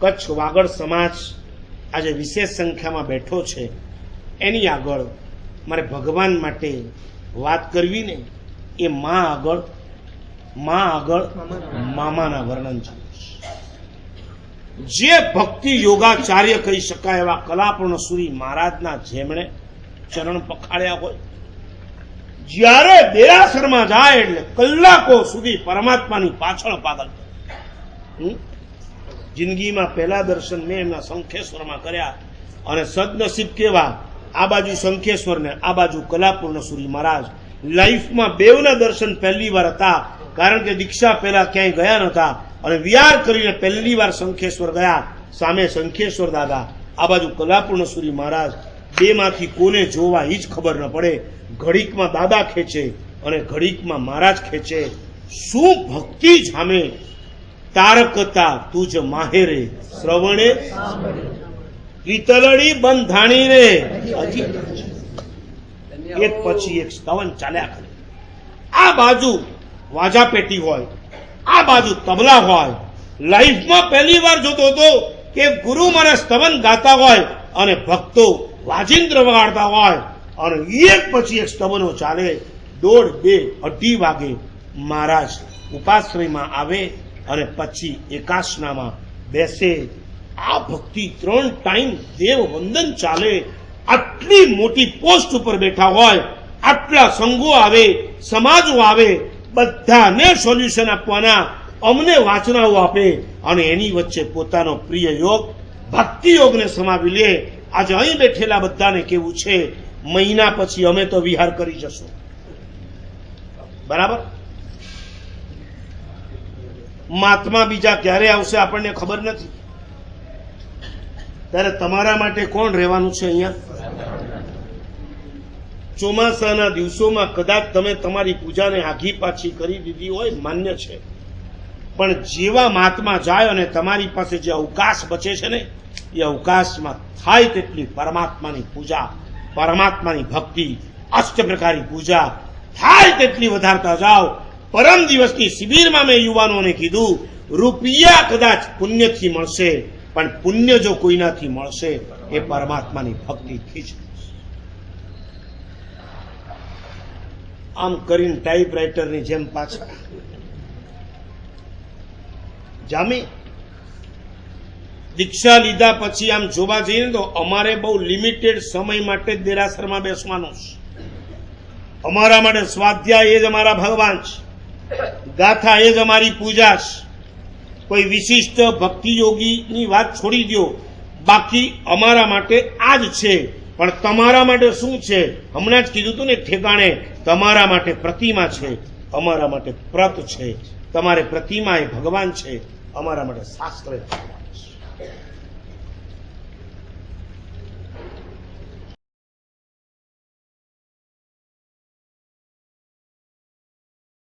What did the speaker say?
કચ્છ વાગડ સમાજ આજે વિશેષ સંખ્યામાં બેઠો છે. એની આગળ મારે ભગવાન માટે વાત કરવી ને એ માં આગળમાં આગળ મામાના વર્ણન છે જે ભક્તિ યોગાચાર્ય કહી શકાય એવા કલાપૂર્ણ સુરી મહારાજના જેમણે ચરણ પખાડ્યા હોય, જ્યારે દેરાસરમાં જાય એટલે કલાકો સુધી પરમાત્માની પાછળ પાગલ? જિંદગીમાં પહેલા દર્શન મેં એમના શંખેશ્વરમાં કર્યા અને સદનસીબ કેવા, આ બાજુ શંખેશ્વર ને આ બાજુ કલાપૂર્ણ સુરી મહારાજ. લાઈફમાં બેવના દર્શન પહેલી વાર હતા, કારણ કે દીક્ષા પહેલા ક્યાંય ગયા નહોતા અને વિહાર કરીને પહેલી વાર શંખેશ્વર ગયા. સામે શંખેશ્વર દાદા, આ બાજુ કલાપૂર્ણ સુરી મહારાજ. બેમાંથી કોને જોવા એ જ ખબર ન પડે. ઘડીકમાં દાદા ખેંચે અને ઘડીકમાં મહારાજ ખેંચે. શું ભક્તિ જામે તારકતા તુજ માહેરે શ્રવણે પિતલડી બંધાણી રે. એક પછી એક સ્તવન ચાલ્યા કરે. આ બાજુ વાજા પેટી હોય, આ બાજુ તબલા હોય. લાઈફમાં પહેલી વાર જોતો હતો કે ગુરુ મારા સ્તવન ગાતા હોય અને ભક્તો વાજિંદ્ર વગાડતા હોય અને એક પછી એક સ્તવનો ચાલે. દોઢ બે અઢી વાગે મહારાજ ઉપાશ્રયમાં આવે અને પછી એકાસનામાં બેસે. આ ભક્તિ ત્રણ ટાઈમ દેવ વંદન ચાલે. આટલી મોટી પોસ્ટ ઉપર બેઠા હોય, આટલા સંઘો આવે, સમાજો આવે, બધાને સોલ્યુશન આપવાના, અમને વાચનાઓ આપે. અને એની વચ્ચે પોતાનો પ્રિય યોગ, ભક્તિ યોગને સમાવી લે. આજે અહીં બેઠેલા બધાને કેવું છે? મહિના પછી અમે તો વિહાર કરી જશું. બરાબર? મહાત્મા બીજા ક્યારે આવશે આપણને ખબર નથી. ત્યારે તમારા માટે કોણ રહેવાનું છે અહીંયા? ચોમાસાના દિવસોમાં કદાચ તમે તમારી પૂજાને આઘી પાછી કરી દીધી હોય, માન્ય છે. પણ જેવા મહાત્મા જાય અને તમારી પાસે જે અવકાશ બચે છે ને, એ અવકાશમાં થાય તેટલી પરમાત્માની પૂજા, પરમાત્માની ભક્તિ અષ્ટ પ્રકારની પૂજા, થાય તેટલી વધારતા જાઓ પરમ દિવસની શિબિરમાં મેં યુવાનોને કીધું, રૂપિયા કદાચ પુણ્યથી મળશે, પણ પુણ્ય જો કોઈનાથી મળશે, એ પરમાત્માની ભક્તિથી જ આમ કરીને ટાઈપરાઇટરની જેમ પાછા. જામી? દીક્ષા લીધા પછી આમ જોવા જઈએ તો અમારે બહુ લિમિટેડ સમય માટે જ દેરાસરમાં બેસવાનું છે. અમારા માટે સ્વાધ્યાય એ જ અમારા ભગવાન છે. ગાથા એ જ અમારી પૂજા કોઈ વિશિષ્ટ ભક્તિ યોગીની વાત છોડી દો બાકી અમારા માટે આ જ છે. પણ તમારા માટે શું છે? હમણાં જ કીધું હતું ને ઠેકાણે, તમારા માટે પ્રતિમા છે. અમારા માટે પ્રત છે. તમારે પ્રતિમા એ ભગવાન છે. અમારા માટે શાસ્ત્ર છે.